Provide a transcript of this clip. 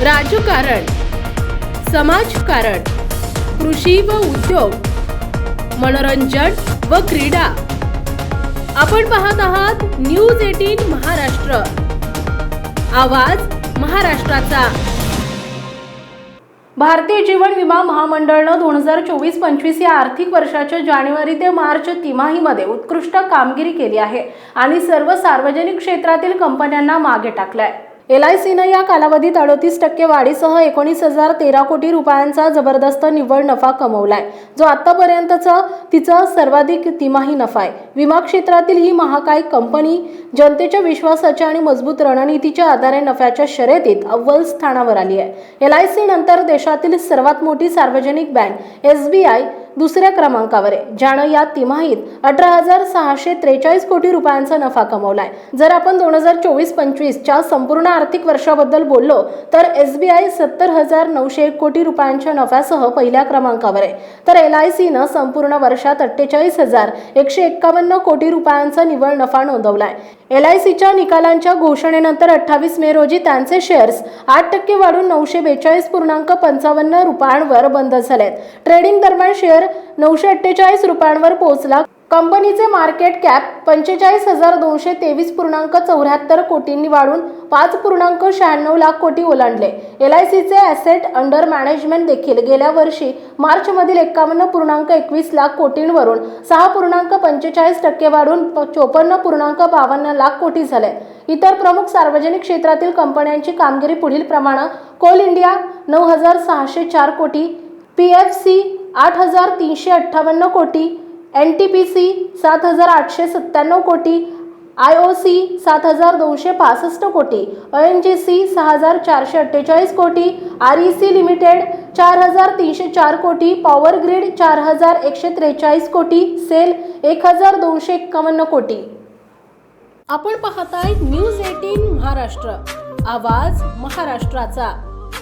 राजकारण समाजकारण कृषी व उद्योग मनोरंजन व क्रीडा. आपण पाहत आहात न्यूज एटीन महाराष्ट्र. आवाज महाराष्ट्राचा. भारतीय जीवन विमा महामंडळनं दोन हजार चोवीस पंचवीस या आर्थिक वर्षाच्या जानेवारी ते मार्च तिमाहीमध्ये उत्कृष्ट कामगिरी केली आहे आणि सर्व सार्वजनिक क्षेत्रातील कंपन्यांना मागे टाकलंय. एल आय सीनं या कालावधीत अडतीस टक्के वाढीसह एकोणीस हजार तेरा कोटी रुपयांचा जबरदस्त निव्वळ नफा कमवलाय. जो आतापर्यंतचा तिचा सर्वाधिक तिमाही नफा आहे. विमा क्षेत्रातील ही महाकाय कंपनी जनतेच्या विश्वासाच्या आणि मजबूत रणनीतीच्या आधारे नफ्याच्या शर्यतीत अव्वल स्थानावर आली आहे. एल आय सी नंतर देशातील सर्वात मोठी सार्वजनिक बँक एस बी आय दुसऱ्या क्रमांकावर आहे ज्यानं या तिमाहीत अठरा हजार सहाशे त्रेचाळीस कोटी रुपयांचा नफा कमवलाय. जर आपण दोन हजार चोवीस पंचवीसच्या संपूर्ण आर्थिक वर्षाबद्दल बोललो तर एस बी आय सत्तर हजार नऊशे एक कोटी रुपयांच्या नफ्यासह पहिल्या क्रमांकावर आहे. तर एल आय सीनं संपूर्ण वर्षात अठ्ठेचाळीस हजार एकशे एक्कावन्न कोटी रुपयांचा निव्वळ नफा नोंदवलाय. एल आय सीच्या निकालांच्या घोषणेनंतर अठ्ठावीस मे रोजी त्यांचे शेअर्स आठ टक्के वाढून नऊशे बेचाळीस पूर्णांक पंचावन्न रुपयांवर बंद झालेत. ट्रेडिंग दरम्यान शेअर नऊशे अठ्ठेचाळीस रुपयांवर पोहोचला. कंपनीचे मार्केट कॅप पंचेचाळीस हजार दोनशे तेवीस पूर्णांक चौऱ्याहत्तर कोटींनी वाढून पाच पूर्णांक शहाण्णव लाख कोटी ओलांडले. एल आय सीचे ॲसेट अंडर मॅनेजमेंट देखील गेल्या वर्षी मार्चमधील एकावन्न पूर्णांक एकवीस लाख कोटींवरून सहा पूर्णांक पंचेचाळीस टक्के वाढून प- चोपन्न पूर्णांक बावन्न लाख कोटी झाले. इतर प्रमुख सार्वजनिक क्षेत्रातील कंपन्यांची कामगिरी पुढील प्रमाणे कोल इंडिया नऊ हजार सहाशे चार कोटी पी एफ सी आठ हजार तीनशे अठ्ठावन्न कोटी एन टी पी सी सात हजार आठशे सत्त्याण्णव कोटी आय ओ सी सात हजार दोनशे पासष्ट कोटी ओ एन जी सी सहा हजार चारशे अठ्ठेचाळीस कोटी आर ई सी लिमिटेड चार हजार तीनशे चार कोटी पॉवर ग्रीड चार हजार एकशे त्रेचाळीस कोटी सेल एक हजार दोनशे एक्कावन्न कोटी. आपण पाहताय न्यूज एटीन महाराष्ट्र. आवाज महाराष्ट्राचा.